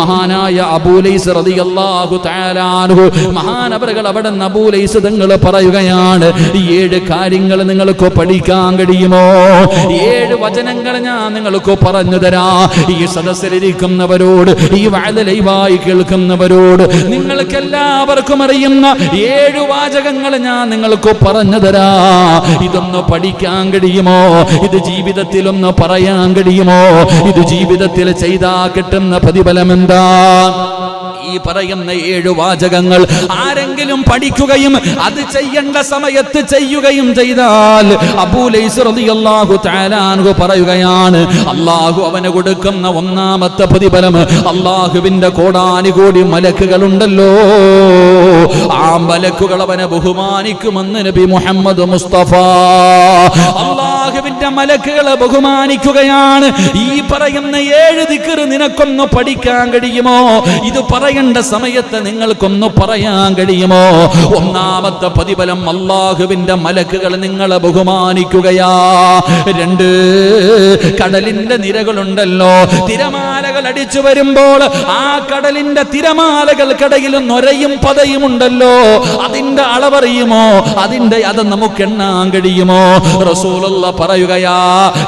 മഹാനായ അബൂലൈസ് റളിയല്ലാഹു തആല അൻഹു. മഹാനവറുകൾ അവിടെ അബൂലൈസ് തങ്ങൾ പറയുകയാണ് ഏഴ് കാര്യങ്ങൾ നിങ്ങൾക്ക് പഠിക്കാൻ കഴിയുമോ? ഏഴ് വചനങ്ങൾ ഞാൻ നിങ്ങൾക്ക് പറഞ്ഞു തരാ. ഈ സദസ്സിലിരിക്കുന്നവരോട് ഈ വാഴ ലൈവായി കേൾക്കുന്നവരോട് നിങ്ങൾക്ക് എല്ലാവർക്കും അറിയുന്ന ഏഴ് വാചകങ്ങൾ ഞാൻ നിങ്ങൾക്ക് പറഞ്ഞു തരാ. ഇതൊന്ന് പഠിക്കാൻ കഴിയുമോ? ഇത് ജീവിതത്തിലൊന്ന് പറയാൻ കഴിയുമോ? ഇത് ജീവിതത്തിൽ ചെയ്താ കിട്ടുന്ന പ്രതിഫലം എന്താ? ഈ പറയുന്ന ഏഴു വാചകങ്ങൾ ആരെങ്കിലും പഠിക്കുകയും അത് ചെയ്യേണ്ട സമയത്ത് ചെയ്യുകയും ചെയ്താൽ അബൂലൈസ് റളിയല്ലാഹു തആല അൻഹു പറയുകയാണ് അള്ളാഹു അവന് കൊടുക്കുന്ന ഒന്നാമത്തെ പ്രതിഫലം അള്ളാഹുവിന്റെ കോടാനുകോടി മലക്കുകളുണ്ടല്ലോ. ആ മലക്കുകൾ അവനെ ബഹുമാനിക്കുമെന്ന് നബി മുഹമ്മദ് മുസ്തഫ. അള്ളാഹുവിന്റെ മലക്കുകളെ ബഹുമാനിക്കുകയാണ്. ഈ പറയുന്ന ഏഴ് ദിക്കറ് നിനക്കൊന്ന് പഠിക്കാൻ കഴിയുമോ? ഇത് പറയേണ്ട സമയത്ത് നിങ്ങൾക്കൊന്ന് പറയാൻ കഴിയുമോ? ഒന്നാമത്തെ പ്രതിഫലം അള്ളാഹുവിന്റെ മലക്കുകൾ നിങ്ങളെ ബഹുമാനിക്കുകയാ. രണ്ട് കടലിന്റെ നിരകളുണ്ടല്ലോ. തിരമാലകൾ അടിച്ചു വരുമ്പോൾ ആ കടലിന്റെ തിരമാലകൾക്കിടയിൽ നൊരയും പതയും ഉണ്ടല്ലോ. അതിന്റെ അളവറിയുമോ? അതിന്റെ അത് നമുക്ക് എണ്ണാൻ കഴിയുമോ? റസൂലുള്ള പറയുകയാ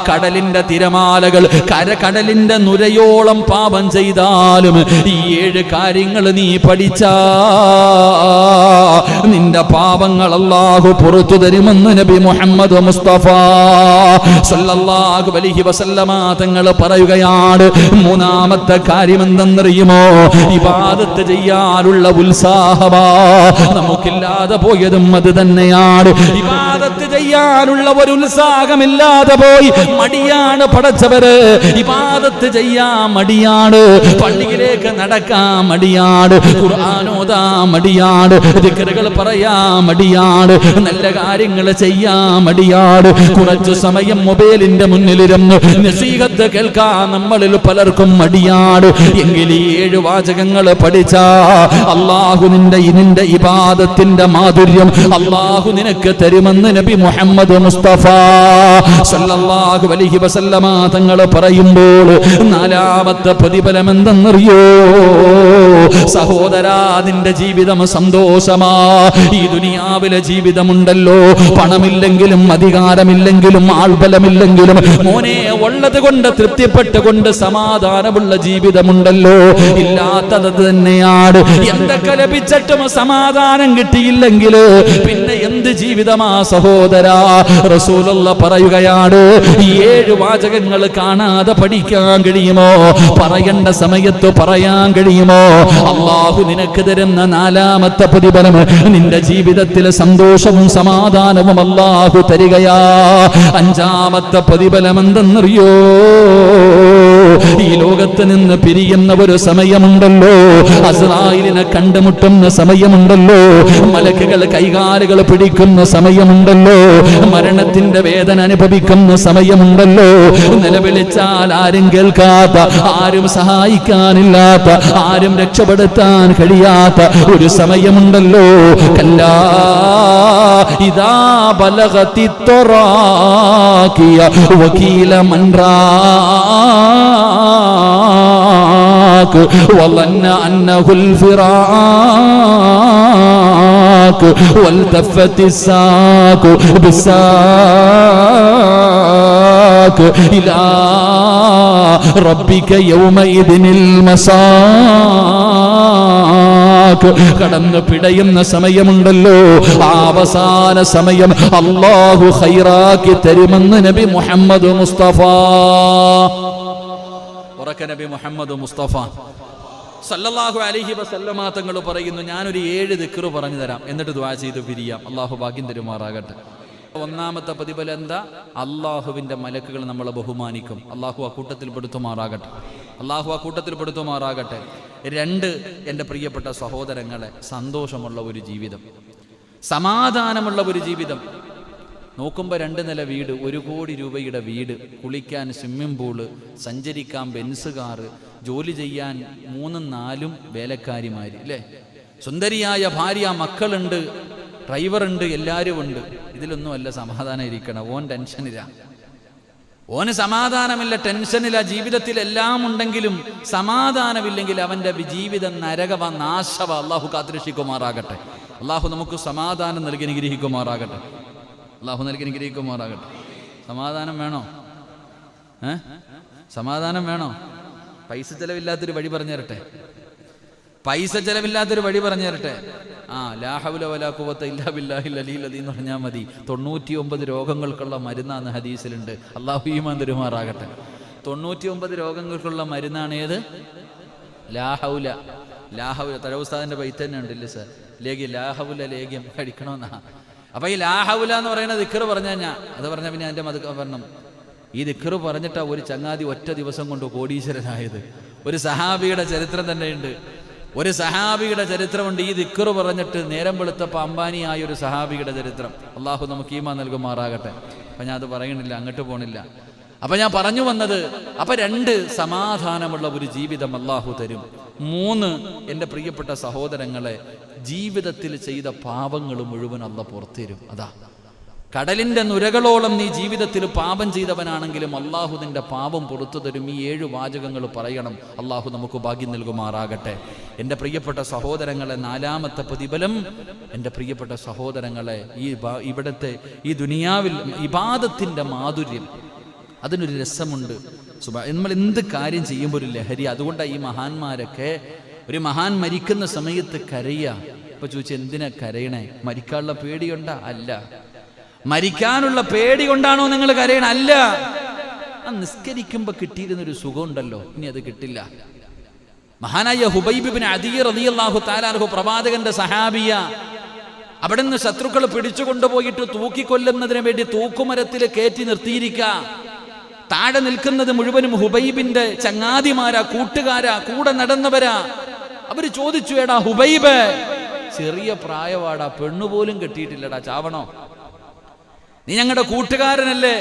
കടലിന്റെ തിരമാലകൾ കര കരകടലിന്റെ നുരയോളം പാപം ചെയ്താലും ഈ ഏഴ് കാര്യങ്ങൾ നീ പഠിച്ച. നിന്റെ പാപങ്ങൾ അല്ലാഹു പുറത്തു തരുമെന്ന് നബി മുഹമ്മദ് മുസ്തഫ സല്ലല്ലാഹു അലൈഹി വസല്ലമ തങ്ങൾ പറയുകയാണ്. മൂന്നാമത്തെ കാര്യം എന്തെന്നറിയുമോ ഇബാദത്ത് ചെയ്യാനുള്ള ഉത്സാഹമാ. നമുക്കില്ലാതെ പോയതും അത് തന്നെയാണ്. ഇബാദത്ത് ചെയ്യാനുള്ള ഒരു ഉത്സാഹമില്ലാതെ പോയി. മടിയാണ് പടച്ചവര്. ഇബാദത്ത് ചെയ്യാൻ മടിയാണ്. പള്ളിയിലേക്ക് നടക്കാൻ മടിയാണ്. ഖുർആാനോദാ മടിയാണ്. ദിക്കറുകൾ പറയാ മടിയാണ്. നല്ല കാര്യങ്ങൾ ചെയ്യാൻ മടിയാണ്. കുറച്ചു സമയം മൊബൈലിന്റെ മുന്നിലിരുന്ന് നസീഹത്ത് കേൾക്കാൻ നമ്മളിൽ പലർക്കും മടിയാണ്. എങ്കിൽ ഈ ഏഴ് വാചകങ്ങൾ പഠിച്ചാ അള്ളാഹു നിന്റെ നിന്റെ ഇബാദത്തിന്റെ മാധുര്യം അള്ളാഹു നിനക്ക് തരുമെന്ന് നബി മുഹമ്മദ് മുസ്തഫ. സല്ലല്ലാഹു അലൈഹി വസല്ലമ തങ്ങൾ പറയുമ്പോൾ നാലാമത്തെ പ്രതിഫലം എന്തെന്നറിയോ സഹോദരാ നിന്റെ ജീവിതം സന്തോഷമാ. ഈ ദുനിയാവിലെ ജീവിതമുണ്ടല്ലോ. പണമില്ലെങ്കിലും അധികാരമില്ലെങ്കിലും ആൾബലമില്ലെങ്കിലും മോനെ ഉള്ളത് കൊണ്ട് തൃപ്തിപ്പെട്ടുകൊണ്ട് സമാധാനമുള്ള ജീവിതമുണ്ടല്ലോ. ഇല്ലാത്തത് തന്നെയാണ്. എന്തൊക്കെ ലഭിച്ചിട്ടും സമാധാനം കിട്ടിയില്ലെങ്കിൽ പിന്നെ എന്ത് ജീവിതമാ സഹോദരാ റസൂലുള്ള പറയുകയാണ് ഈ ഏഴ് വാചകങ്ങൾ കാണാതെ പഠിക്കാൻ കഴിയുമോ? പറയേണ്ട സമയത്ത് പറയാൻ കഴിയുമോ? അള്ളാഹു നിനക്ക് തരുന്ന നാലാമത്തെ പ്രതിഫലം നിന്റെ ജീവിതത്തിലെ സന്തോഷവും സമാധാനവും അള്ളാഹു തരികയാ. അഞ്ചാമത്തെ പ്രതിഫലം എന്തെന്നറിയോ? ഈ ലോകത്ത് നിന്ന് പിരിയുന്ന ഒരു സമയമുണ്ടല്ലോ. അസ്രായിലിനെ കണ്ടുമുട്ടുന്ന സമയമുണ്ടല്ലോ. മലക്കുകൾ കൈകാലുകൾ പിടിക്കുന്ന സമയമുണ്ടല്ലോ. മരണത്തിന്റെ വേദന അനുഭവിക്കുന്ന സമയമുണ്ടല്ലോ. നിലവിളിച്ചാൽ ആരും കേൾക്കാത്ത ആരും സഹായിക്കാനില്ലാത്ത ആരും രക്ഷപ്പെടുത്താൻ കഴിയാത്ത ഒരു സമയമുണ്ടല്ലോ. കല്ലാ ഇതാ ബലഗത്തി വകീല വക്കീല مراك وظن أنه الفراق والتفت الساق بالساق إلى ربك يومئذ المساق കടന്ന് പിടയുന്ന സമയമുണ്ടല്ലോ ആ അവസാന സമയം അള്ളാഹു ഖൈറാക്കി തരുമെന്ന് നബി മുഹമ്മദ് മുസ്തഫ ഉറക്ക നബി മുഹമ്മദ് മുസ്തഫ. സല്ലല്ലാഹു അലഹി വസല്ലമ തങ്ങൾ പറയുന്നു ഞാനൊരു ഏഴ് ദിക്കറ് പറഞ്ഞു തരാം എന്നിട്ട് ദ്വാ ചെയ്ത് പിരിയാം. അള്ളാഹു ഭാഗ്യം തരുമാറാകട്ടെ. ഒന്നാമത്തെ പ്രതിഫലം എന്താ? അള്ളാഹുവിന്റെ മലക്കുകൾ നമ്മളെ ബഹുമാനിക്കും. അള്ളാഹു ആ കൂട്ടത്തിൽ പെടുത്തുമാറാകട്ടെ. അള്ളാഹു ആ കൂട്ടത്തിൽ പെടുത്തുമാറാകട്ടെ. രണ്ട് എന്റെ പ്രിയപ്പെട്ട സഹോദരങ്ങളെ സന്തോഷമുള്ള ഒരു ജീവിതം. സമാധാനമുള്ള ഒരു ജീവിതം. നോക്കുമ്പോൾ രണ്ട് നില വീട് ഒരു കോടി രൂപയുടെ വീട് കുളിക്കാൻ സ്വിമ്മിംഗ് പൂൾ സഞ്ചരിക്കാൻ ബെൻസ് കാറ് ജോലി ചെയ്യാൻ മൂന്നും നാലും വേലക്കാരിമാർ അല്ലേ സുന്ദരിയായ ഭാര്യ മക്കളുണ്ട് ഡ്രൈവറുണ്ട് എല്ലാവരും ഉണ്ട്. ഇതിലൊന്നുമല്ല സമാധാനം ഇരിക്കണം ഓൻ ടെൻഷനില്ല ഓന് സമാധാനമില്ല ടെൻഷനില്ല ജീവിതത്തിൽ എല്ലാം ഉണ്ടെങ്കിലും സമാധാനമില്ലെങ്കിൽ അവന്റെ ജീവിതം നരകവ നാശവ. അള്ളാഹു കാത്തിരക്ഷിക്കുമാറാകട്ടെ. അള്ളാഹു നമുക്ക് സമാധാനം നൽകി അനുഗ്രഹിക്കുമാറാകട്ടെ. അള്ളാഹു നൽകി അനുഗ്രഹിക്കുമാറാകട്ടെ. സമാധാനം വേണോ? ഏ? സമാധാനം വേണോ? പൈസ ചെലവില്ലാത്തൊരു വഴി പറഞ്ഞു തരട്ടെ. പൈസ ചെലവില്ലാത്തൊരു വഴി പറഞ്ഞു തരട്ടെ. ആ ലാഹവുല വലാക്കുവത്ത ഇല്ലാ ബില്ലാഹിൽ അലീൽ അലി എന്ന് പറഞ്ഞാൽ മതി. തൊണ്ണൂറ്റി ഒമ്പത് രോഗങ്ങൾക്കുള്ള മരുന്നാണ് ഹദീസിലുണ്ട്. അള്ളാഹു ഈമാൻ തരുമാറാകട്ടെ. തൊണ്ണൂറ്റി ഒമ്പത് രോഗങ്ങൾക്കുള്ള മരുന്നാണ് ഏത്? ലാഹൗല ലാഹൗല തഴവുസ്താദിന്റെ പൈത്തന്നെ ഉണ്ടല്ലേ സർ? ലേഖ്യം ലാഹൗല ലേഖ്യം കഴിക്കണമെന്നാ അപ്പൊ ഈ ലാഹൗല എന്ന് പറയുന്ന ദിക്കറ് പറഞ്ഞു ഞാൻ അത് പറഞ്ഞ പിന്നെ എന്റെ മത പറഞ്ഞു ഈ ദിക്കറ് പറഞ്ഞിട്ടാ ഒരു ചങ്ങാതി ഒറ്റ ദിവസം കൊണ്ട് കോടീശ്വരനായത്. ഒരു സഹാബിയുടെ ചരിത്രം തന്നെയുണ്ട്. ഒരു സഹാബിയുടെ ചരിത്രമുണ്ട്. ഈ ദിക്കറ് പറഞ്ഞിട്ട് നേരം വെളുത്തപ്പോൾ അംബാനിയായ ഒരു സഹാബിയുടെ ചരിത്രം. അള്ളാഹു നമുക്ക് ഈമാ നൽകുമാറാകട്ടെ. അപ്പം ഞാൻ അത് പറയണില്ല അങ്ങോട്ട് പോണില്ല. അപ്പൊ ഞാൻ പറഞ്ഞു വന്നത് അപ്പൊ രണ്ട് സമാധാനമുള്ള ഒരു ജീവിതം അള്ളാഹു തരും. മൂന്ന് എന്റെ പ്രിയപ്പെട്ട സഹോദരങ്ങളെ ജീവിതത്തിൽ ചെയ്ത പാപങ്ങൾ മുഴുവൻ അല്ല പുറത്തരും അതാ. കടലിന്റെ നുരകളോളം നീ ജീവിതത്തിൽ പാപം ചെയ്തവനാണെങ്കിലും അള്ളാഹു നിന്റെ പാപം പുറത്തു തരും. ഈ ഏഴ് വാചകങ്ങൾ പറയണം. അള്ളാഹു നമുക്ക് ഭാഗ്യം നൽകുമാറാകട്ടെ. എന്റെ പ്രിയപ്പെട്ട സഹോദരങ്ങളെ നാലാമത്തെ പ്രതിഫലം എന്റെ പ്രിയപ്പെട്ട സഹോദരങ്ങളെ ഈ ഇവിടുത്തെ ഈ ദുനിയാവിൽ ഇബാദത്തിന്റെ മാധുര്യം. അതിനൊരു രസമുണ്ട്. നമ്മൾ എന്ത് കാര്യം ചെയ്യുമ്പോൾ ഒരു ലഹരി അതുകൊണ്ടാണ് ഈ മഹാന്മാരൊക്കെ ഒരു മഹാൻ മരിക്കുന്ന സമയത്ത് കരയുക ഇപ്പൊ ചോദിച്ചു എന്തിനാ കരയണേ? മരിക്കാനുള്ള പേടിയുണ്ട? അല്ല. മരിക്കാനുള്ള പേടി കൊണ്ടാണോ നിങ്ങൾ കരയണ? അല്ല. ആ കിട്ടിയിരുന്ന കിട്ടിയിരുന്നൊരു സുഖമുണ്ടല്ലോ. ഇനി അത് കിട്ടില്ല. മഹാനായ ഹുബൈബിബിന് അദീർ അതിയല്ലാഹു താലാർഹു പ്രവാചകന്റെ സഹാബിയ അവിടുന്ന് ശത്രുക്കൾ പിടിച്ചു കൊണ്ടുപോയിട്ട് തൂക്കിക്കൊല്ലുന്നതിന് വേണ്ടി തൂക്കുമരത്തിൽ കയറ്റി നിർത്തിയിരിക്ക. താഴെ നിൽക്കുന്നത് മുഴുവനും ഹുബൈബിന്റെ ചങ്ങാതിമാരാ കൂട്ടുകാരാ കൂടെ നടന്നവരാ. അവർ ചോദിച്ചു എടാ ഹുബൈബ് ചെറിയ പ്രായവാടാ പെണ്ണുപോലും കെട്ടിയിട്ടില്ലടാ ചാവണോ? നീ ഞങ്ങളുടെ കൂട്ടുകാരനല്ലേ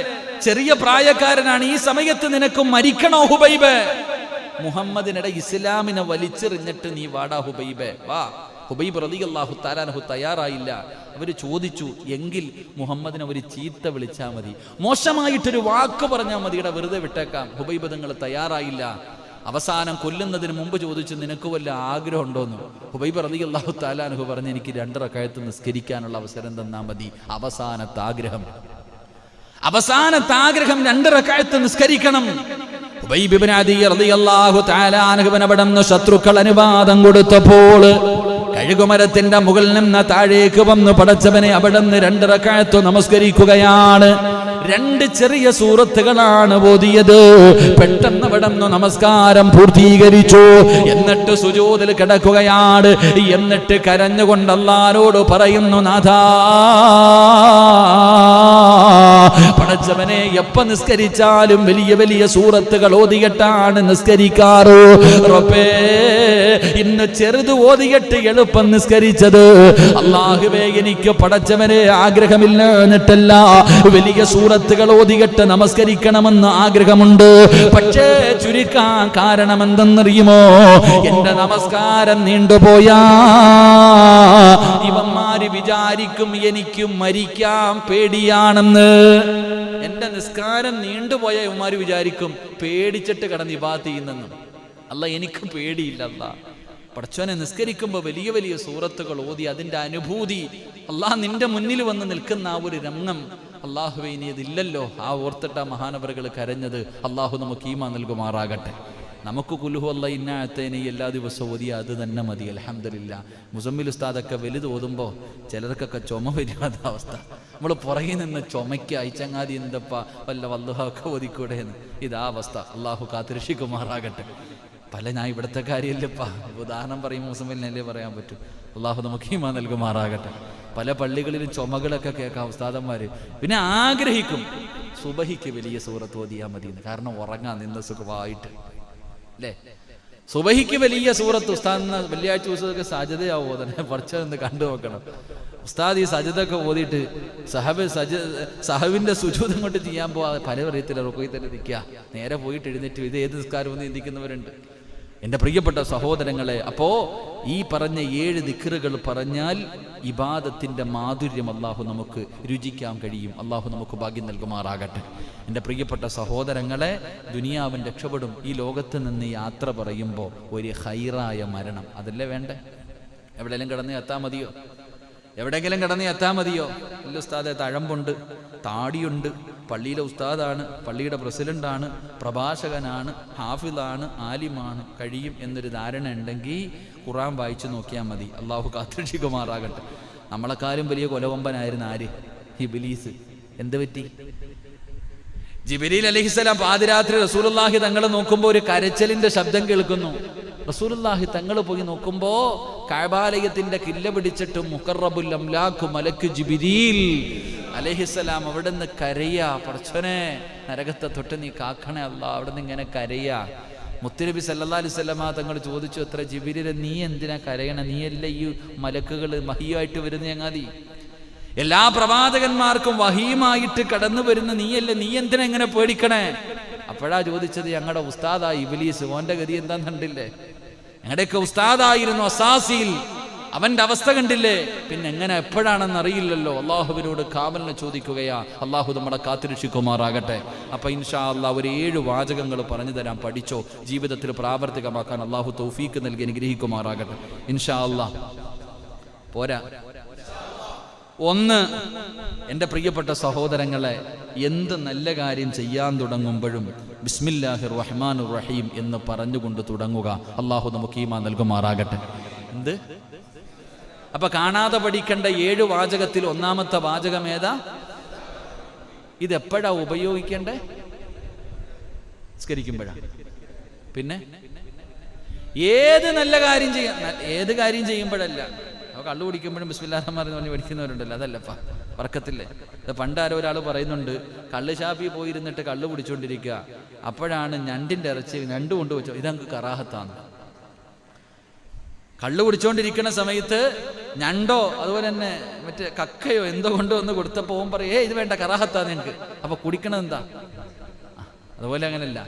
ചെറിയ പ്രായക്കാരനാണ് ഈ സമയത്ത് നിനക്ക് മരിക്കണോ ഹുബൈബ്? മുഹമ്മദിനിടെ ഇസ്ലാമിനെ വലിച്ചെറിഞ്ഞിട്ട് നീ വാടാ ഹുബൈബ്. വാ ഹുബൈബ് റളിയല്ലാഹു താലാനഹു തയ്യാറായില്ല. അവർ ചോദിച്ചു എങ്കിൽ മുഹമ്മദിനെ ഒരു ചീത്ത വിളിച്ചാൽ മതി. മോശമായിട്ടൊരു വാക്ക് പറഞ്ഞാൽ മതി. ഇട വെറുതെ വിട്ടേക്കാം. ഹുബൈബദങ്ങൾ തയ്യാറായില്ല. അവസാനം കൊല്ലുന്നതിന് മുമ്പ് ചോദിച്ചു നിനക്ക് വല്ല ആഗ്രഹം ഉണ്ടോന്ന്? ഹുബൈബ് അള്ളാഹു താലാനുഹു പറഞ്ഞ് എനിക്ക് രണ്ടറക്കായത്ത് നിസ്കരിക്കാനുള്ള അവസരം തന്നാ മതി. അവസാനത്തെ ആഗ്രഹം. അവസാനത്തെ ആഗ്രഹം രണ്ട് റക്കായത്ത് നിസ്കരിക്കണം. ശത്രുക്കൾ അനുവാദം കൊടുത്തപ്പോൾ കഴുകുമരത്തിന്റെ മുകളിൽ നിന്ന് താഴേക്ക് വന്ന് പടച്ചവനെ അവിടെ രണ്ട് രണ്ടിറക്കാഴത്ത് നമസ്കരിക്കുകയാണ്. രണ്ട് ചെറിയ സൂറത്തുകളാണ് ഓതിയത്. പെട്ടെന്ന് അവിടുന്ന് നമസ്കാരം പൂർത്തീകരിച്ചു. എന്നിട്ട് സുജൂതിൽ കിടക്കുകയാണ്. എന്നിട്ട് കരഞ്ഞുകൊണ്ട് അല്ലാരോട് പറയുന്നു നാഥാ പടച്ചവനെ എപ്പ നിസ്കരിച്ചാലും വലിയ വലിയ സൂറത്തുകൾ ഓതിയിട്ടാണ് നിസ്കരിക്കാറ്. റബ്ബേ ഇന്ന് ചെറുത് ഓതിയിട്ട് എളുപ്പം നിസ്കരിച്ചത്. അള്ളാഹുവേ എനിക്ക് പടച്ചവനെ ആഗ്രഹമില്ല എന്നിട്ടല്ല വലിയ സൂറത്തുകൾ ഓതിയിട്ട് നമസ്കരിക്കണമെന്ന് ആഗ്രഹമുണ്ട്. പക്ഷേ ചുരുക്കാൻ കാരണം എന്തെന്നറിയുമോ എന്റെ നമസ്കാരം നീണ്ടുപോയാ ഇവന്മാര് വിചാരിക്കും എനിക്ക് മരിക്കാൻ പേടിയാണെന്ന്. എന്റെ നിസ്കാരം നീണ്ടുപോയ ഇവന്മാര് വിചാരിക്കും പേടിച്ചിട്ട് കടന്ന് ഇബാത്ത് ചെയ്യുന്നെന്നും അല്ല എനിക്ക് പേടിയില്ല അല്ല. പടച്ചോനെ നിസ്കരിക്കുമ്പോൾ വലിയ വലിയ സൂറത്തുകൾ ഓതി അതിന്റെ അനുഭൂതി. അള്ളാഹ് നിന്റെ മുന്നിൽ വന്ന് നിൽക്കുന്ന ആ ഒരു രംഗം അള്ളാഹുവെ ഇനി ആ ഓർത്തിട്ട മഹാനവറുകൾ കരഞ്ഞത്. അള്ളാഹു നമുക്ക് ഈമ നൽകുമാറാകട്ടെ. നമുക്ക് കുലുഹുവല്ല ഇന്നാഴത്തേനെ എല്ലാ ദിവസവും ഓതിയ അത് തന്നെ മതി. അലഹമില്ല മുസമ്മിൽ ഉസ്താദൊക്കെ വലുത് ഓതുമ്പോൾ ചിലർക്കൊക്കെ ചുമ വരുവാത്ത അവസ്ഥ. നമ്മൾ പുറകിൽ നിന്ന് ചുമയ്ക്ക് അയച്ചങ്ങാതി എന്തപ്പാ? വല്ല വല്ലുഹൊക്കെ ഓതിക്കൂടെ എന്ന്. ഇതാ അവസ്ഥ. അള്ളാഹു കാത്തിരക്ഷിക്കുമാറാകട്ടെ. പല ഞാൻ ഇവിടുത്തെ കാര്യമല്ലപ്പാ ഉദാഹരണം പറയും മുസമ്മിലിനല്ലേ പറയാൻ പറ്റും. അള്ളാഹു നമുക്ക് ഈമാ നൽകുമാറാകട്ടെ. പല പള്ളികളിലും ചുമകളൊക്കെ കേൾക്കാം ഉസ്താദന്മാര്. പിന്നെ ആഗ്രഹിക്കും സുബഹിക്ക് വലിയ സൂറത്ത് ഓതിയാൽ മതി കാരണം ഉറങ്ങാൻ നിന്ന് സുഖമായിട്ട്. അല്ലേ സുബഹിക്ക് വലിയ സൂറത്ത് ഉസ്താദ് വെള്ളിയാഴ്ച ദിവസമൊക്കെ സജതയാവോ തന്നെ? പഠിച്ചതെന്ന് കണ്ടു നോക്കണം. ഉസ്താദ് ഈ സജതൊക്കെ ഓതിയിട്ട് സഹബ് സജ സഹബിന്റെ സുജൂതം കൊണ്ട് ചെയ്യാൻ പോവാ പല പറയത്തില്ല റുക്കോയി തന്നെ നിൽക്കുക. നേരെ പോയിട്ട് എഴുന്നേറ്റ് ഇത് ഏത് നിസ്കാരം ഒന്ന് ചിന്തിക്കുന്നവരുണ്ട്. എന്റെ പ്രിയപ്പെട്ട സഹോദരങ്ങളെ അപ്പോ ഈ പറഞ്ഞ ഏഴ് ദിക്കറുകൾ പറഞ്ഞാൽ ഇബാദത്തിന്റെ മാധുര്യം അള്ളാഹു നമുക്ക് രുചിക്കാൻ കഴിയും. അള്ളാഹു നമുക്ക് ഭാഗ്യം നൽകുമാറാകട്ടെ. എന്റെ പ്രിയപ്പെട്ട സഹോദരങ്ങളെ ദുനിയാവൻ രക്ഷപ്പെടും. ഈ ലോകത്ത് നിന്ന് യാത്ര പറയുമ്പോൾ ഒരു ഹൈറായ മരണം. അതല്ലേ വേണ്ടേ? എവിടെയെങ്കിലും കിടന്ന് എത്താൻ മതിയോ? എവിടെയെങ്കിലും കിടന്ന് എത്താൻ മതിയോ? ഇല്ല ഉസ്താദെ തഴമ്പുണ്ട് താടിയുണ്ട്. പള്ളിയിലെ ഉസ്താദാണ് പള്ളിയുടെ പ്രസിഡന്റാണ് പ്രഭാഷകനാണ് ഹാഫിദാണ് ആലിമാണ് കഴിയും എന്നൊരു ധാരണ ഉണ്ടെങ്കിൽ ഖുറാൻ വായിച്ചു നോക്കിയാൽ മതി. അള്ളാഹു കാത്തിരക്ഷിക്കുമാറാകട്ടെ. നമ്മളെക്കാളും വലിയ കൊലകൊമ്പനായിരുന്നു ആര്? ഹിബിലീസ് എന്ത് പറ്റി? ജിബിലീൽ അലഹിസ്സലാം പാതിരാത്രി റസൂലുള്ളാഹി തങ്ങളെ നോക്കുമ്പോൾ ഒരു കരച്ചലിന്റെ ശബ്ദം കേൾക്കുന്നു. റസൂലുള്ളാഹി തങ്ങൾ പോയി നോക്കുമ്പോ കാബാലയത്തിന്റെ കില്ല പിടിച്ചിട്ട് മുഖറബുൽ അംലാഖു മലക്ക് ജിബ്രീൽ അലൈഹിസ്സലാം അവിടെ നിന്ന് കരയാ പടച്ചോനെ നരകത്തെ തൊട്ട് നീ കാക്കണേ അല്ല അവിടെ നിന്ന് ഇങ്ങനെ കരയാ. മുത്തുനബി സല്ലാ വസല്ലമ തങ്ങൾ ചോദിച്ചു എത്ര ജിബിരിലെ നീ എന്തിനാ കരയണ? നീയല്ല ഈ മലക്കുകൾ മഹിയായിട്ട് വരുന്ന ചങ്ങാതി എല്ലാ പ്രവാചകന്മാർക്കും വഹീമായിട്ട് കടന്നു വരുന്ന നീയല്ലേ നീ എന്തിനാ ഇങ്ങനെ പേടിക്കണേ? അപ്പോഴാ ചോദിച്ചത് ഞങ്ങളുടെ ഉസ്താദായ ഇബിലീസ് ഓന്റെ ഗതി എന്താന്ന് കണ്ടില്ലേ? ഞങ്ങളുടെയൊക്കെ ഉസ്താദായിരുന്നു അസാസിയിൽ. അവന്റെ അവസ്ഥ കണ്ടില്ലേ? പിന്നെ എങ്ങനെ എപ്പോഴാണെന്ന് അറിയില്ലല്ലോ. അള്ളാഹുവിനോട് കാവലിനെ ചോദിക്കുകയാ. അള്ളാഹു നമ്മളെ കാത്തിരക്ഷിക്കുമാറാകട്ടെ. അപ്പൊ ഇൻഷാ അള്ളാഹ് ഒരു ഏഴ് വാചകങ്ങൾ പറഞ്ഞു തരാൻ പഠിച്ചോ ജീവിതത്തിൽ പ്രാവർത്തികമാക്കാൻ അള്ളാഹു തൗഫീക്ക് നൽകി അനുഗ്രഹിക്കുമാറാകട്ടെ. ഇൻഷാ അള്ളാഹ് പോരാ. ഒന്ന് എന്റെ പ്രിയപ്പെട്ട സഹോദരങ്ങളെ എന്ത് നല്ല കാര്യം ചെയ്യാൻ തുടങ്ങുമ്പോഴും ബിസ്മില്ലാഹിർ റഹ്മാൻ റഹീം എന്ന് പറഞ്ഞുകൊണ്ട് തുടങ്ങുക. അള്ളാഹു നമുക്ക് ഈമാ നൽകുമാറാകട്ടെ. എന്ത്? അപ്പൊ കാണാതെ പഠിക്കേണ്ട ഏഴ് വാചകത്തിൽ ഒന്നാമത്തെ വാചകം ഏതാ? ഇത് എപ്പോഴാ ഉപയോഗിക്കേണ്ടേ? സ്കരിക്കുമ്പോഴാ പിന്നെ? ഏത് നല്ല കാര്യം ചെയ്യാൻ ഏത് കാര്യം ചെയ്യുമ്പോഴല്ല. കള്ളു കുടിക്കുമ്പോഴും എന്ന് പറഞ്ഞ് പഠിക്കുന്നവരുണ്ടല്ലോ അതല്ലപ്പാ വർക്കത്തില്ലേ അത് പണ്ട് ആരോ ഒരാൾ പറയുന്നുണ്ട് കള്ള് ഷാപ്പി പോയിരുന്നിട്ട് കള്ള് കുടിച്ചുകൊണ്ടിരിക്കുക അപ്പോഴാണ് ഞണ്ടിന്റെ ഇറച്ചി ഞണ്ട് കൊണ്ടുവച്ചു ഇതങ്ങ് കറാഹത്താണ് കള്ളു കുടിച്ചുകൊണ്ടിരിക്കുന്ന സമയത്ത് ഞണ്ടോ അതുപോലെ തന്നെ മറ്റേ കക്കയോ എന്തോ കൊണ്ടോ ഒന്ന് കൊടുത്തപ്പോൾ ഓൻ പറയും ഏ ഇത് വേണ്ട കറാഹത്താ നിങ്ങൾക്ക് അപ്പൊ കുടിക്കണത് എന്താ അതുപോലെ അങ്ങനല്ല.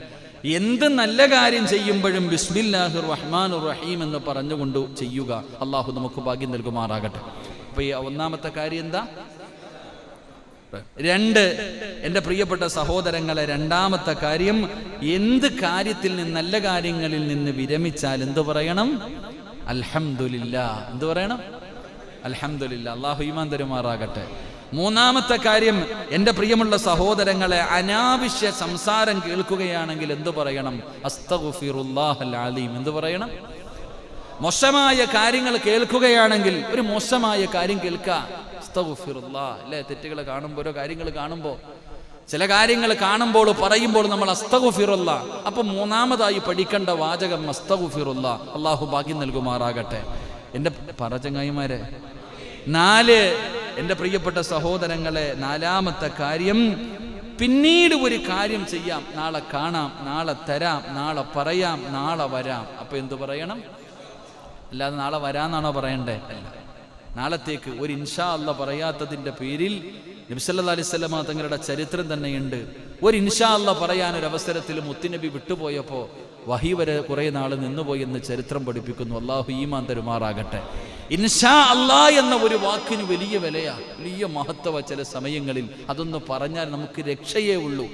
എന്ത് നല്ല കാര്യം ചെയ്യുമ്പോഴും ബിസ്മില്ലാഹിർ റഹ്മാൻ റഹീം എന്ന് പറഞ്ഞുകൊണ്ട് ചെയ്യുക അള്ളാഹു നമുക്ക് ഭാഗ്യം നൽകുമാറാകട്ടെ. അപ്പൊ ഈ ഒന്നാമത്തെ കാര്യം എന്താ? രണ്ട് എന്റെ പ്രിയപ്പെട്ട സഹോദരങ്ങളെ രണ്ടാമത്തെ കാര്യം എന്ത് കാര്യത്തിൽ നിന്ന് നല്ല കാര്യങ്ങളിൽ നിന്ന് വിരമിച്ചാൽ എന്ത് പറയണം? അൽഹംദുലില്ല. എന്ത് പറയണം? അൽഹംദുലില്ല. അള്ളാഹു ഈമാൻ തരുമാറാകട്ടെ. മൂന്നാമത്തെ കാര്യം എന്റെ പ്രിയമുള്ള സഹോദരങ്ങളെ അനാവശ്യ സംസാരം കേൾക്കുകയാണെങ്കിൽ എന്തു പറയണം? അസ്തഗുഫിറുല്ലാഹൽ അലീം. എന്ത് പറയണം? മോശമായ കാര്യങ്ങൾ കേൾക്കുകയാണെങ്കിൽ ഒരു മോശമായ കാര്യം കേൾക്കുക. അസ്തഗുഫിറുല്ലാ. അല്ലേ? തെറ്റുകൾ കാണുമ്പോൾ ഓരോ കാര്യങ്ങൾ കാണുമ്പോൾ ചില കാര്യങ്ങൾ കാണുമ്പോൾ പറയുമ്പോൾ നമ്മൾ അസ്തഗുഫിറുല്ല. അപ്പൊ മൂന്നാമതായി പഠിക്കേണ്ട വാചകം അസ്തഗുഫിറുല്ല. അള്ളാഹു ഭാഗ്യം നൽകുമാറാകട്ടെ. എന്റെ പറചങ്ങായിമാരെ നാല് എന്റെ പ്രിയപ്പെട്ട സഹോദരങ്ങളെ നാലാമത്തെ കാര്യം പിന്നീട് ഒരു കാര്യം ചെയ്യാം. നാളെ കാണാം നാളെ തരാം നാളെ പറയാം നാളെ വരാം. അപ്പൊ എന്തു പറയണം? അല്ലാതെ നാളെ വരാന്നാണോ പറയണ്ടേ? അല്ല. നാളത്തേക്ക് ഒരു ഇൻഷാ അല്ല പറയാത്തതിന്റെ പേരിൽ നബിസല്ലാ തങ്ങളുടെ ചരിത്രം തന്നെയുണ്ട്. ഒരു ഇൻഷാ അല്ല പറയാൻ ഒരു അവസരത്തിൽ മുത്തുനബി വിട്ടുപോയപ്പോൾ വഹി വരെ കുറേ നാൾ നിന്നുപോയി എന്ന് ചരിത്രം പഠിപ്പിക്കുന്നു. അള്ളാഹു ഈമാൻ തരുമാറാകട്ടെ. ഇൻഷാ അല്ലാ എന്ന ഒരു വാക്കിന് വലിയ വിലയാ. വലിയ മഹത്വ ചില സമയങ്ങളിൽ. അതൊന്ന് പറഞ്ഞാൽ നമുക്ക് രക്ഷയേ ഉള്ളൂ.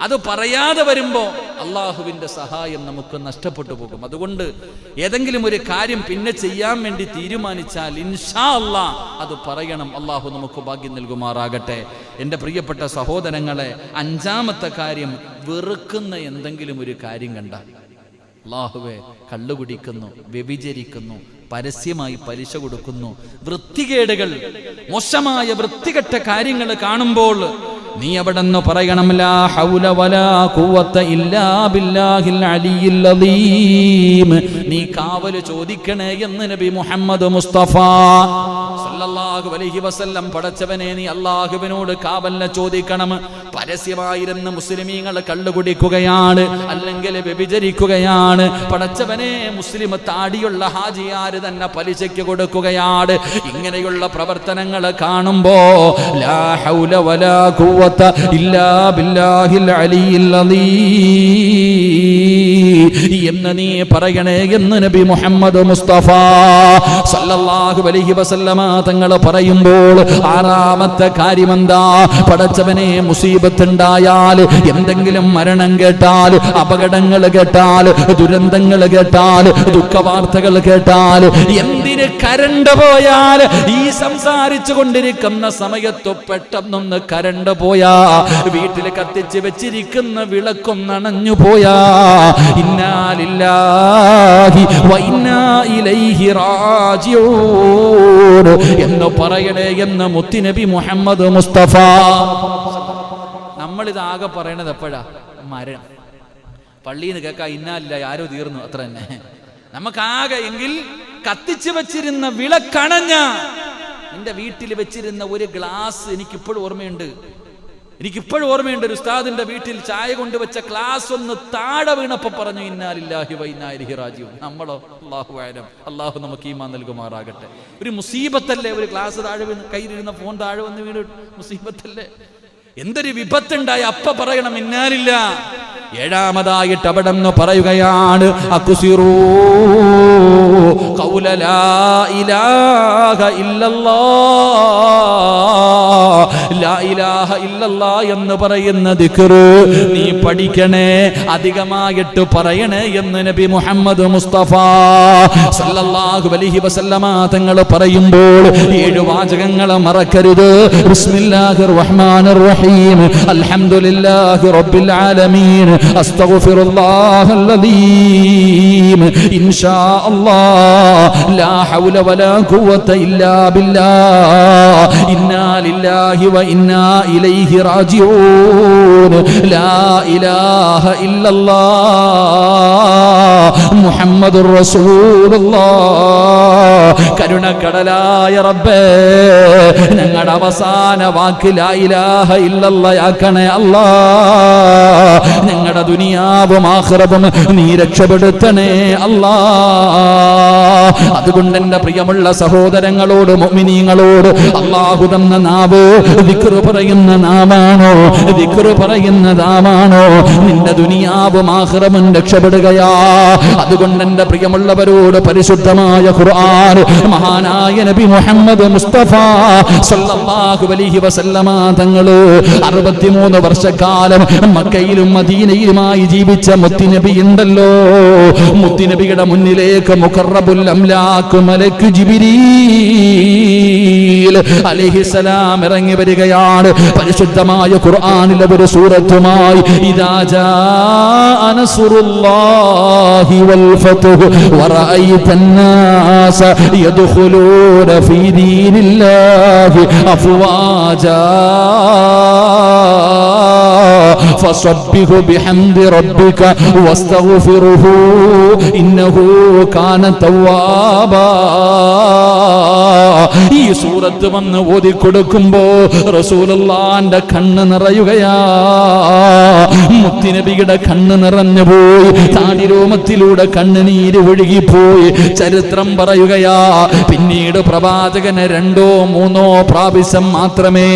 അത് പറയാതെ വരുമ്പോൾ അള്ളാഹുവിന്റെ സഹായം നമുക്ക് നഷ്ടപ്പെട്ടു പോകും. അതുകൊണ്ട് ഏതെങ്കിലും ഒരു കാര്യം പിന്നെ ചെയ്യാൻ വേണ്ടി തീരുമാനിച്ചാൽ ഇൻഷാ അല്ലാ അത് പറയണം. അള്ളാഹു നമുക്ക് ഭാഗ്യം നൽകുമാറാകട്ടെ. എന്റെ പ്രിയപ്പെട്ട സഹോദരങ്ങളെ അഞ്ചാമത്തെ കാര്യം വെറുക്കുന്ന എന്തെങ്കിലും ഒരു കാര്യം കണ്ടാൽ. അള്ളാഹുവെ കള്ളുകുടിക്കുന്നു വ്യഭിചരിക്കുന്നു പരസ്യമായി പലിശ കൊടുക്കുന്നു. വൃത്തികേടുകൾ മോശമായ വൃത്തികെട്ട കാര്യങ്ങൾ കാണുമ്പോൾ നീ അവിടെ നിന്ന് പറയണം ഹൗല വലാ ഇല്ലാ ബില്ലാഹിൽ നീ കാവൽ ചോദിക്കണേ എന്ന് നബി മുഹമ്മദ് മുസ്തഫ സല്ലല്ലാഹു അലൈഹി വസല്ലം പടച്ചവനെ നീ അള്ളാഹുവിനോട് കാവലിനെ ചോദിക്കണം. പരസ്യമായിരുന്ന മുസ്ലിമീങ്ങൾ കള്ളുകുടിക്കുകയാണ് അല്ലെങ്കിൽ വ്യഭിചരിക്കുകയാണ്. പടച്ചവനെ മുസ്ലിം താടിയുള്ള ഹാജിയാര് തന്നെ പലിശയ്ക്ക് കൊടുക്കുകയാണ്. ഇങ്ങനെയുള്ള പ്രവർത്തനങ്ങൾ കാണുമ്പോ എന്ന് നീ പറയണേ എന്ന് നബി മുഹമ്മദ് മുസ്തഫ സല്ലല്ലാഹു അലൈഹി വസല്ലമ തങ്ങൾ പറയുമ്പോൾ ആറാമത്തെ കാര്യമെന്താ? പടച്ചവനെ മുസീബത്ത് ഉണ്ടായാൽ എന്തെങ്കിലും മരണം കേട്ടാൽ അപകടങ്ങൾ കേട്ടാൽ ദുരന്തങ്ങൾ കേട്ടാൽ ദുഃഖവാർത്തകൾ കേട്ടാൽ എന്തിന് കരണ്ട് പോയാൽ ഈ സംസാരിച്ചു കൊണ്ടിരിക്കുന്ന സമയത്ത് പെട്ടെന്നൊന്ന് കരണ്ട് പോയാ വീട്ടിൽ കത്തിച്ച് വെച്ചിരിക്കുന്ന വിളക്കും നനഞ്ഞു പോയാ ഇന്നാലില്ലാഹി എന്ന് പറയണേ എന്ന് മുത്തിനബി മുഹമ്മദ് മുസ്തഫ നമ്മളിത് ആകെ പറയണത് എപ്പോഴാ? മരണം. പള്ളിയിൽ നിന്ന് കേൾക്കാം ഇന്നാലില്ല ആരോ തീർന്നു അത്ര തന്നെ. നമുക്കാകെ എങ്കിൽ കത്തിച്ചു വെച്ചിരുന്ന വിളക്കണഞ്ഞ എന്റെ വീട്ടിൽ വെച്ചിരുന്ന ഒരു ഗ്ലാസ് എനിക്കിപ്പോഴും ഓർമ്മയുണ്ട്. എനിക്കിപ്പോഴും ഓർമ്മയുണ്ട് ഒരു ഉസ്താദിന്റെ വീട്ടിൽ ചായ കൊണ്ടുവച്ച ഗ്ലാസ് ഒന്ന് താഴെ വീണപ്പോ പറഞ്ഞു ഇന്നാലില്ലാഹി വൈനാലിഹി രാജീവ് നമ്മളോ? അള്ളാഹു ആയാലും അള്ളാഹു നമുക്ക് ഈമാ നൽകുമാറാകട്ടെ. ഒരു മുസീബത്തല്ലേ ഒരു ഗ്ലാസ് താഴെ വീണ് കയ്യിലിരുന്ന ഫോൺ താഴെ വന്ന് വീണ് മുസീബത്തല്ലേ? എന്തൊരു വിപത്തുണ്ടായി? അപ്പ പറയണം ഇന്നാലില്ല. ഏഴാമതായിട്ട് അവിടെ നിന്ന് പറയുകയാണ്. അക്കുസിറൂ ഖൗല ലാ ഇലാഹ ഇല്ലല്ലാഹ് ഇലാഹ ഇല്ലല്ലാ. എന്ന് പറയുന്ന ദിക്റ് നീ പഠിക്കണേ അധികമായിട്ട് പറയണേ എന്ന് നബി മുഹമ്മദ് മുസ്തഫ സല്ലല്ലാഹു അലൈഹി വസല്ലമ തങ്ങൾ പറയുമ്പോൾ ഏഴ് വാചകങ്ങൾ മറക്കരുത്. ബിസ്മില്ലാഹിർ റഹ്മാനിർ റഹീം. അൽഹംദുലില്ലാഹി റബ്ബിൽ ആലമീൻ. അസ്തഗ്ഫിറുല്ലാഹൽ അലീം ഇൻഷാ അല്ലാഹ്. ലാ ഹൗല വലാ ഖുവത ഇല്ലാ ബില്ലാഹ് ഇന്നാ ലില്ലാഹി വ ഇന്നാ ഇലൈഹി റാജിഊൻ. ലാ ഇലാഹ ഇല്ലല്ലാഹ് മുഹമ്മദുർ റസൂലുള്ളാഹ്. കരുണക്കടലായ റബ്ബേ ഞങ്ങളുടെ അവസാന വാക്ക് ലാ ഇലാഹ ഇല്ലല്ലാഹ് അല്ലാ. ഞങ്ങളുടെ ദുനിയാവും ആഖിറവും നീ രക്ഷപ്പെടുത്തണേ അല്ലാ. അതുകൊണ്ട് എന്റെ പ്രിയമുള്ള സഹോദരങ്ങളോട് മുഅ്മിനീങ്ങളോട് അള്ളാഹു തന്ന നാവ് ദിക്റ് പറയുന്ന നാമാണോ? ദിക്റ് പറയുന്ന നാമാണോ? നിന്റെ ദുനിയാവും ആഖിറവും രക്ഷപ്പെടുകയാ. അതുകൊണ്ട് എന്റെ പ്രിയമുള്ളവരോട് പരിശുദ്ധമായ ഖുർആൻ മഹാനായ നബി മുഹമ്മദ് മുസ്തഫ സല്ലല്ലാഹു അലൈഹി വസല്ലമ തങ്ങൾ 63 വർഷക്കാലം മക്കയിലും മദീനയിലുമായി ജീവിച്ച മുത്തിനബി ഉണ്ടല്ലോ. മുത്തിനബിയുടെ മുന്നിലേക്ക് മുഖറബുൽ അംലാക്ക് മലക്ക് ജിബിരീൽ അലൈഹിസലാം ഇറങ്ങി വരികയാണ് പരിശുദ്ധമായ ഖുർആനിലെ ഒരു സൂറത്തുമായി ഇദാ ജാഅ നസ്റുല്ലാഹി വൽ ഫത്ഹു വറഅയ്ത الناس يدخلون في دين الله أفواجا فصبه بحمد ربك واستغفره إنه كان توابا ഈ സൂറത്ത് വന്ന് ഓതി കൊടുക്കുമ്പോ റസൂലല്ലാന്റെ കണ്ണ് നിറയുകയാ. മുത്തിനബിയുടെ കണ്ണ് നിറഞ്ഞു പോയി. താടിരോമത്തിലൂടെ കണ്ണുനീര് ഒഴുകിപ്പോയി. ചരിത്രം പറയുകയാ പിന്നീട് പ്രവാചകന് രണ്ടോ മൂന്നോ പ്രാവശ്യം മാത്രമേ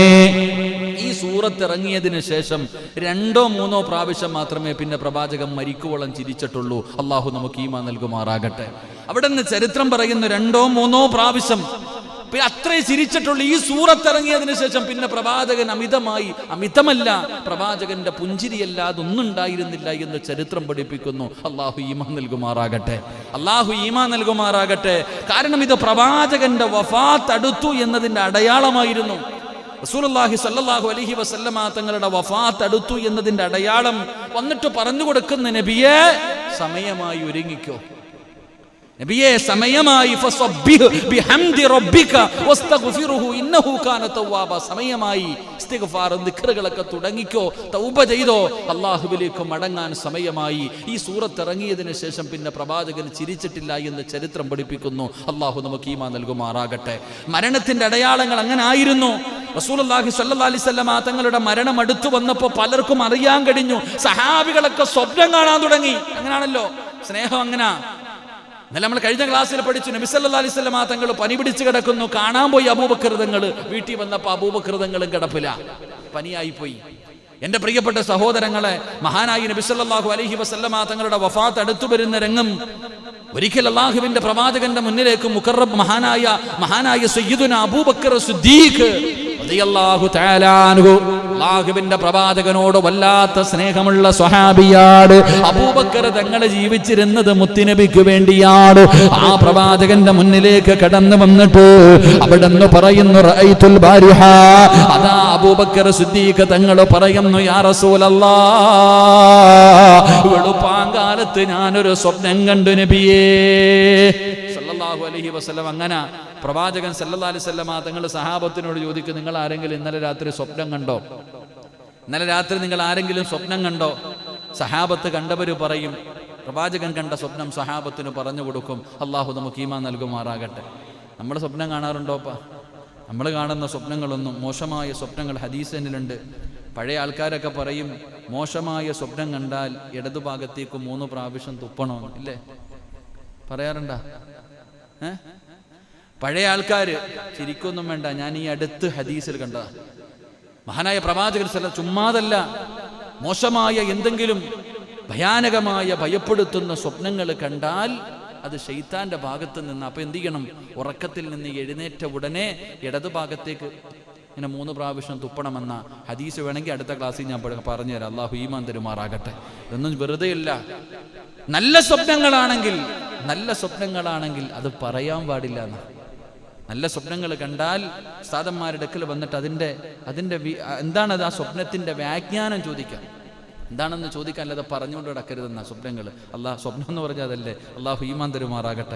ഈ സൂറത്ത് ഇറങ്ങിയതിനു ശേഷം രണ്ടോ മൂന്നോ പ്രാവശ്യം മാത്രമേ പിന്നെ പ്രവാചകം മരിക്കുവോളം ചിരിച്ചിട്ടുള്ളൂ. അള്ളാഹു നമുക്ക് ഈമ നൽകുമാറാകട്ടെ. അവിടെ നിന്ന് ചരിത്രം പറയുന്ന രണ്ടോ മൂന്നോ പ്രാവശ്യം പിന്നെ അത്രയും ചിരിച്ചിട്ടുള്ളൂ. ഈ സൂറത്തിറങ്ങിയതിന് ശേഷം പിന്നെ പ്രവാചകൻ അമിതമായി അമിതമല്ല പ്രവാചകന്റെ പുഞ്ചിരിയല്ലാതെ ഒന്നും ഉണ്ടായിരുന്നില്ല എന്ന് ചരിത്രം പഠിപ്പിക്കുന്നു. അള്ളാഹു ഈമ നൽകുമാറാകട്ടെ. അള്ളാഹു ഈമ നൽകുമാറാകട്ടെ. കാരണം ഇത് പ്രവാചകന്റെ വഫാത്ത് അടുത്തു എന്നതിന്റെ അടയാളമായിരുന്നു. റസൂലുള്ളാഹി സ്വല്ലല്ലാഹു അലൈഹി വസല്ലമ തങ്ങളുടെ വഫാത്ത് അടുത്തു എന്നതിന്റെ അടയാളം വന്നിട്ട് പറഞ്ഞു കൊടുക്കുന്ന നബിയെ സമയമായി ഒരുങ്ങിക്കോ. നബിയെ സമയമായി സമയമായി ദിക്റുകളൊക്കെ തുടങ്ങിക്കോ തൗബ ചെയ്തോ. അള്ളാഹുവിലേക്ക് മടങ്ങാൻ സമയമായി. ഈ സൂറത്ത് ഇറങ്ങിയതിനു ശേഷം പിന്നെ പ്രവാചകൻ ചിരിച്ചിട്ടില്ല എന്ന് ചരിത്രം പഠിപ്പിക്കുന്നു. അള്ളാഹു നമുക്ക് ഈമാ നൽകുമാറാകട്ടെ. മരണത്തിന്റെ അടയാളങ്ങൾ അങ്ങനെ ആയിരുന്നു. അലൈഹി വസല്ലമ തങ്ങളുടെ മരണം അടുത്തു വന്നപ്പോൾ പലർക്കും അറിയാൻ കഴിഞ്ഞു. സഹാബികളൊക്കെ സ്വപ്നം കാണാൻ തുടങ്ങി. അങ്ങനാണല്ലോ. സ്നേഹം അങ്ങനാ. ഇന്നലെ നമ്മൾ കഴിഞ്ഞ ക്ലാസ്സിൽ പഠിച്ചു നബി സല്ലല്ലാഹു അലൈഹി വസല്ലമ തങ്ങൾ പനി പിടിച്ച് കിടക്കുന്നു. കാണാൻ പോയി അബൂബക്രതങ്ങൾ വീട്ടിൽ വന്നപ്പോൾ അബൂബക്രതങ്ങളും കിടപ്പില്ല. പനിയായി പോയി എന്റെ പ്രിയപ്പെട്ട സഹോദരങ്ങളെ മഹാനായി നബി സല്ലല്ലാഹു അലൈഹി വസല്ലമ തങ്ങളുടെ വഫാത്ത് അടുത്തു വരുന്ന രംഗം ഒരിക്കൽ അള്ളാഹുവിന്റെ പ്രവാചകന്റെ മുന്നിലേക്ക് മുഖറബ് മഹാനായ മഹാനായ സയ്യിദുന അബൂബക്കർ സിദ്ദീഖ് അള്ളാഹുവിന്റെ പ്രവാചകനോട് വല്ലാത്ത സ്നേഹമുള്ള സ്വഹാബിയാട് അബൂബക്കർ തങ്ങളെ ജീവിച്ചിരുന്നത് മുത്തിനബിക്ക് വേണ്ടിയാണ്. ആ പ്രവാചകന്റെ മുന്നിലേക്ക് കടന്നു വന്നിട്ട് അവിടെ നിന്ന് പറയുന്നു അതാ അബൂബക്കർ സിദ്ദീഖ് തങ്ങൾ പറയുന്നു യാ റസൂലല്ലാ വെളുപ്പാങ്കാലത്ത് ഞാനൊരു സ്വപ്നം കണ്ടു നബിയേ. സല്ലല്ലാഹു അലൈഹി വസല്ലം അങ്ങനെ പ്രവാചകൻ സല്ലാ അലൈഹി വസല്ലമ തങ്ങൾ സഹാബത്തിനോട് ചോദിക്കും നിങ്ങൾ ആരെങ്കിലും ഇന്നലെ രാത്രി സ്വപ്നം കണ്ടോ? ഇന്നലെ രാത്രി നിങ്ങൾ ആരെങ്കിലും സ്വപ്നം കണ്ടോ? സഹാബത്ത് കണ്ടവർ പറയും പ്രവാചകൻ കണ്ട സ്വപ്നം സഹാബത്തിന് പറഞ്ഞു കൊടുക്കും. അള്ളാഹു നമുക്ക് ഈമാ നൽകുമാറാകട്ടെ. നമ്മൾ സ്വപ്നം കാണാറുണ്ടോപ്പാ നമ്മൾ കാണുന്ന സ്വപ്നങ്ങളൊന്നും മോശമായ സ്വപ്നങ്ങൾ ഹദീസനിലുണ്ട്. പഴയ ആൾക്കാരൊക്കെ പറയും മോശമായ സ്വപ്നം കണ്ടാൽ ഇടതുഭാഗത്തേക്ക് മൂന്ന് പ്രാവശ്യം തുപ്പണോ ഇല്ലേ പറയാറുണ്ടാ? ഏ? പഴയ ആൾക്കാര് ചിരിക്കൊന്നും വേണ്ട. ഞാൻ ഈ അടുത്ത് ഹദീസിൽ കണ്ടതാ. മഹാനായ പ്രവാചകൻ സ്ഥല ചുമ്മാതല്ല മോശമായ എന്തെങ്കിലും ഭയാനകമായ ഭയപ്പെടുത്തുന്ന സ്വപ്നങ്ങൾ കണ്ടാൽ അത് ഷെയ്ത്താന്റെ ഭാഗത്ത് നിന്ന്. അപ്പൊ എന്ത് ചെയ്യണം? ഉറക്കത്തിൽ നിന്ന് എഴുന്നേറ്റ ഉടനെ ഇടതു ഭാഗത്തേക്ക് ഇങ്ങനെ മൂന്ന് പ്രാവശ്യം തുപ്പണമെന്ന. ഹദീസ് വേണമെങ്കിൽ അടുത്ത ക്ലാസ്സിൽ ഞാൻ പറഞ്ഞുതരാം. അള്ളാഹു ഈമാൻ തരുമാറാകട്ടെ. ഇതൊന്നും വെറുതെ ഇല്ല. നല്ല സ്വപ്നങ്ങളാണെങ്കിൽ നല്ല സ്വപ്നങ്ങളാണെങ്കിൽ അത് പറയാൻ പാടില്ല എന്ന്. നല്ല സ്വപ്നങ്ങൾ കണ്ടാൽ സാധന്മാരുടെ അടുക്കൽ വന്നിട്ട് അതിന്റെ അതിന്റെ എന്താണത് ആ സ്വപ്നത്തിന്റെ വ്യാഖ്യാനം ചോദിക്കാം. എന്താണെന്ന് ചോദിക്കാൻ അല്ലാതെ പറഞ്ഞുകൊണ്ട് കിടക്കരുതെന്ന സ്വപ്നങ്ങൾ. അള്ളാഹ് സ്വപ്നം എന്ന് പറഞ്ഞാൽ അതല്ലേ. അള്ളാഹു ഈമാൻ തരുമാറാകട്ടെ.